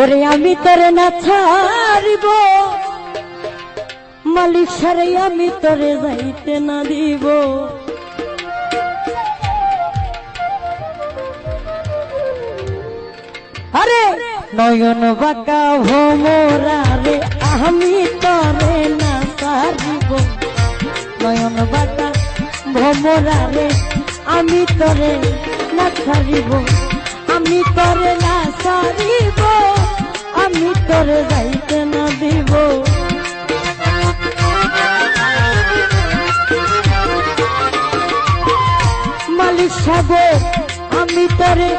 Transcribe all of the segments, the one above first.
ওরে আমি তোরে না ছাড়িব। মালিক সারে আমি তোরে যাইতে না দিব। আরে, নয়ন বাঁকা ভোমরা রে, আমি তরে না সারিব নয়ন বাঁকা ভোমরা রে, আমি তরে না ছাড়িব। আমি তরে না সারিব আমি তরে যাইতে না দিব। মালিক সাহেব আমি তোরে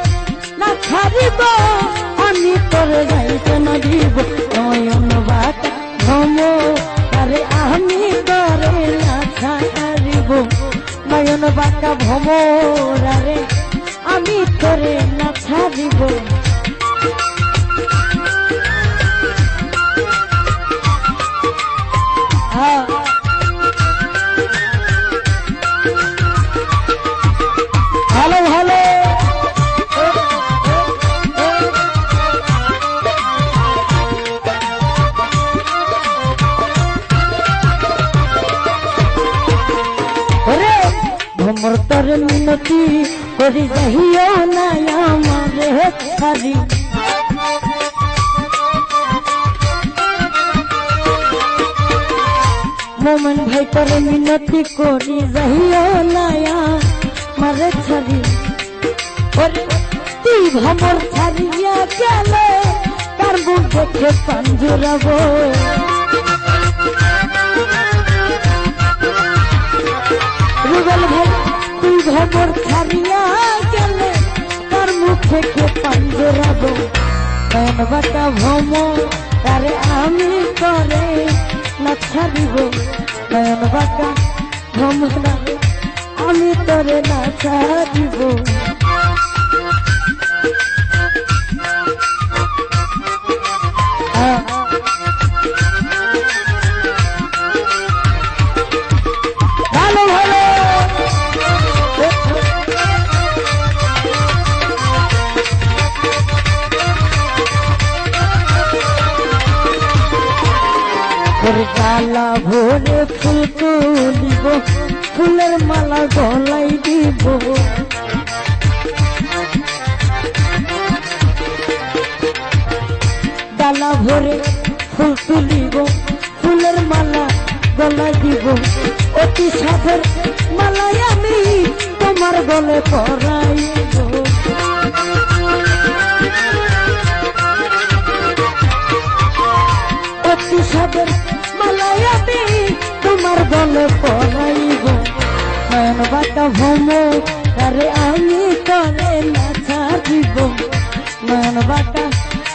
না ছাড়িব। আমি তোরে যাইতে না দিব। নয়ন বাত ভ্রম আরে আমি তরে ভ্রমর তর মিনতি করি যাহিও না আমারে ছাড়ি মোমন ভাই তর মিনতি করি যাহিও না আমারে ছাড়ি তুই ভ্রমর ছাড়িয়া গেলে তার মুখ দেখে পাঞ্জুরাবো রুবেল ভাই ভবর ছাড়িয়া গেলে তার মুখ থেকে পাঞ্জরাব নয়ন বাটা ভ্রম, তারে আমি করে না ছাড়িব? নয়ন বাটা ভ্রমরা আমি তরে না ছাড়িব। গালা ভোরে ফুল তুলিব, ফুলের মালা গলাই দিব। ডালা ভরে ফুল তুলিব, ফুলের মালা গলা দিব। অতি সাধের মালাই আমি তোমার গলে পরাইব। বাটা আরে আমি তলে না ছাড়িব মানবাটা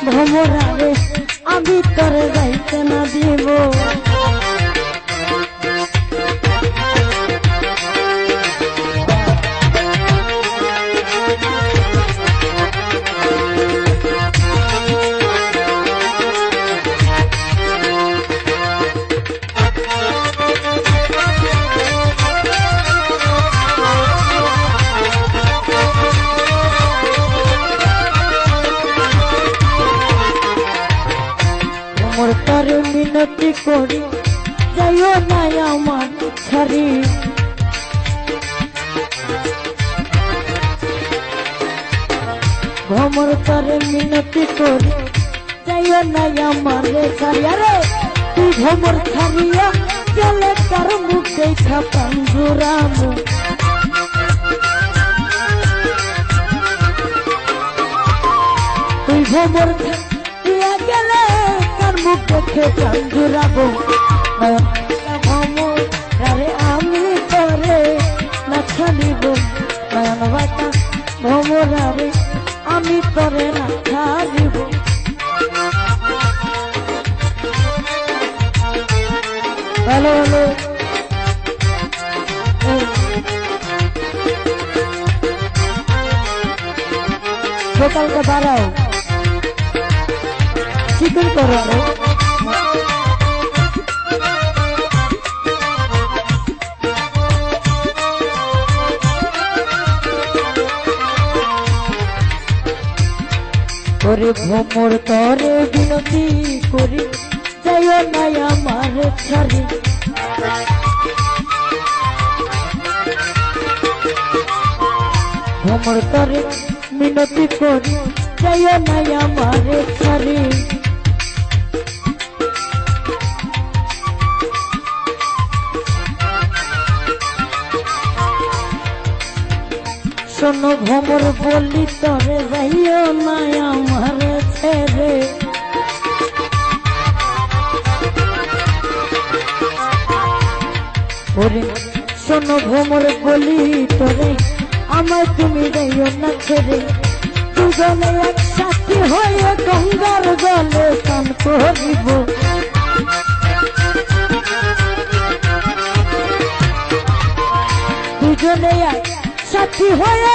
বাটা আমি তরে যাইতে না দিব। যাইও না আমার ছাড়ি। ভ্রমর তরে মিনতি করি, যাইও না আমার ছাড়ি। আরে, তুই ভ্রমর ছাড়িয়া গেলে তার মুখ দেখা পাঞ্জুরামু তুই ভ্রমর ছাড়িয়া গেলে মুখ দেখে আরে আমি করে না ছাড়িব নয়ন বাটা ভ্রমর আরে আমি করে না ছাড়িব হ্যালো হ্যালো। সকালকে বাড়াও। চিকন করো। ওরে ভ্রমর তরে বিনতি করি, যাইও নাই আমার ছাড়ি ভ্রমর তরে মিনতি করি, যাইও নাই আমার ছাড়ি শোনো ভ্রমর বলি তরে যাইও নাই আমার ছেড়ে। ওরে শোনো ভ্রমর বলি তোরে, আমায় তুমি যাইও না ছেড়ে। দুজনে একসাথে হয়ে গঙ্গার জলে স্নান করিব। সাথী হয়ে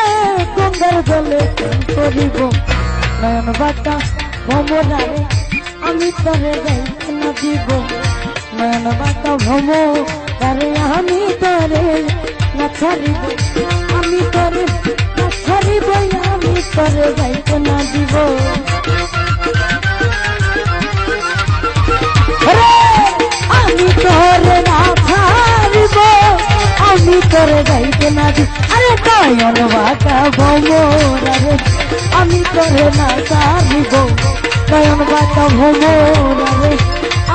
গঙ্গার জলে করিব। নয়ন বাতা ভ্রমরারে আমি তরে না দিব নয়ন বাতা ভ্রমরারে আমি তরে না ছাড়িব আমি তরে না আমি তরে যাইতে না আমি তোরে না আমি তোরে যাইতে না আরে নয়ন মোরারে আমি তোরে না ছাড়িব নয়ন বাতা মোরারে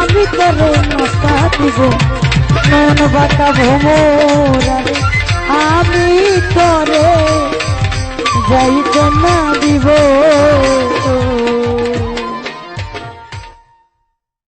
আমি তোরে না ছাড়িব নয়ন বাতা মোরারে আমি তোরে যাইতে না দিব।